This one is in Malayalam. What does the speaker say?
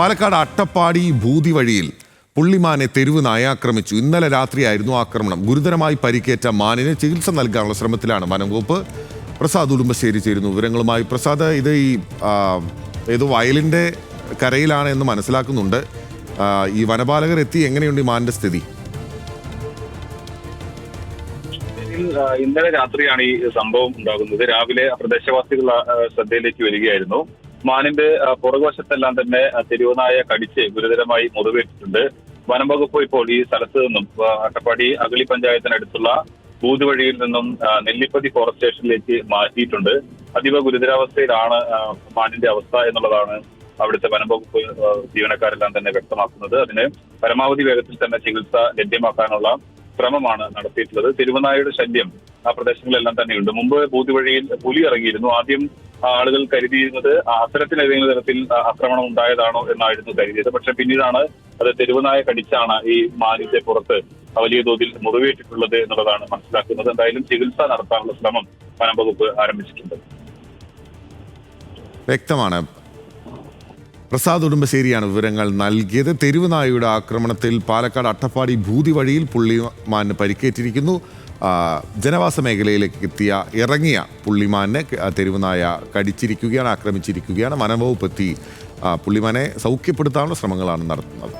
പാലക്കാട് അട്ടപ്പാടി ഭൂതി വഴിയിൽ പുള്ളിമാനെ തെരുവ് നായ ആക്രമിച്ചു. ഇന്നലെ രാത്രിയായിരുന്നു ആക്രമണം. ഗുരുതരമായി പരിക്കേറ്റ മാനിന് ചികിത്സ നൽകാനുള്ള ശ്രമത്തിലാണ് വനംവകുപ്പ്. പ്രസാദ് ഉടുമ്പശ്ശേരി ചേരുന്നു വിവരങ്ങളുമായി. പ്രസാദ് ഇത് ഈ ഏതോ വയലിന്റെ കരയിലാണ് എന്ന് മനസ്സിലാക്കുന്നുണ്ട്. ഈ വനപാലകർ എത്തി. എങ്ങനെയുണ്ട് ഈ മാനിന്റെ സ്ഥിതി? ഇന്നലെ രാത്രിയാണ് ഈ സംഭവം ഉണ്ടാകുന്നത്. രാവിലെ പ്രദേശവാസികൾ ശ്രദ്ധയിലേക്ക് വരികയായിരുന്നു. മാനിന്റെ പുറകുവശത്തെല്ലാം തന്നെ തെരുവുനായ കടിച്ച് ഗുരുതരമായി മുറിവേറ്റിട്ടുണ്ട്. വനം വകുപ്പ് ഇപ്പോൾ ഈ സ്ഥലത്ത് നിന്നും അട്ടപ്പാടി അഗളി പഞ്ചായത്തിനടുത്തുള്ള ബൂത് വഴിയിൽ നിന്നും നെല്ലിപ്പതി ഫോറസ്റ്റ് സ്റ്റേഷനിലേക്ക് മാറ്റിയിട്ടുണ്ട്. അതീവ ഗുരുതരാവസ്ഥയിലാണ് മാനിന്റെ അവസ്ഥ എന്നുള്ളതാണ് അവിടുത്തെ വനംവകുപ്പ് ജീവനക്കാരെല്ലാം തന്നെ വ്യക്തമാക്കുന്നത്. അതിന് പരമാവധി വേഗത്തിൽ തന്നെ ചികിത്സ ലഭ്യമാക്കാനുള്ള ശ്രമമാണ് നടത്തിയിട്ടുള്ളത്. തിരുവനായയുടെ ശല്യം ആ പ്രദേശങ്ങളിലെല്ലാം തന്നെയുണ്ട്. മുമ്പ് ബൂതി വഴിയിൽ പുലി ഇറങ്ങിയിരുന്നു. ആദ്യം ആളുകൾ കരുതിയിരുന്നത് അത്തരത്തിൽ ഏതെങ്കിലും തരത്തിൽ ആക്രമണം ഉണ്ടായതാണോ എന്നായിരുന്നു കരുതിയത്. പക്ഷെ പിന്നീടാണ് അത് തെരുവനായ കടിച്ചാണ് ഈ മാനിന്റെ പുറത്ത് വലിയ തോതിൽ മുറിവേറ്റിട്ടുള്ളത് എന്നുള്ളതാണ് മനസ്സിലാക്കുന്നത്. എന്തായാലും ചികിത്സ നടത്താനുള്ള ശ്രമം വനം വകുപ്പ് ആരംഭിച്ചിട്ടുണ്ട്. വ്യക്തമാണ്. പ്രസാദ് ഉടുമ്പശ്ശേരിയാണ് വിവരങ്ങൾ നൽകിയത്. തെരുവുനായുടെ ആക്രമണത്തിൽ പാലക്കാട് അട്ടപ്പാടി ഭൂതി വഴിയിൽ പുള്ളിമാന് പരിക്കേറ്റിരിക്കുന്നു. ജനവാസ മേഖലയിലേക്ക് എത്തിയ ഇറങ്ങിയ പുള്ളിമാനെ തെരുവുനായ കടിച്ചിരിക്കുകയാണ് ആക്രമിച്ചിരിക്കുകയാണ്. വനംവകുപ്പ് എത്തി പുള്ളിമാനെ സൗഖ്യപ്പെടുത്താനുള്ള ശ്രമങ്ങളാണ് നടത്തുന്നത്.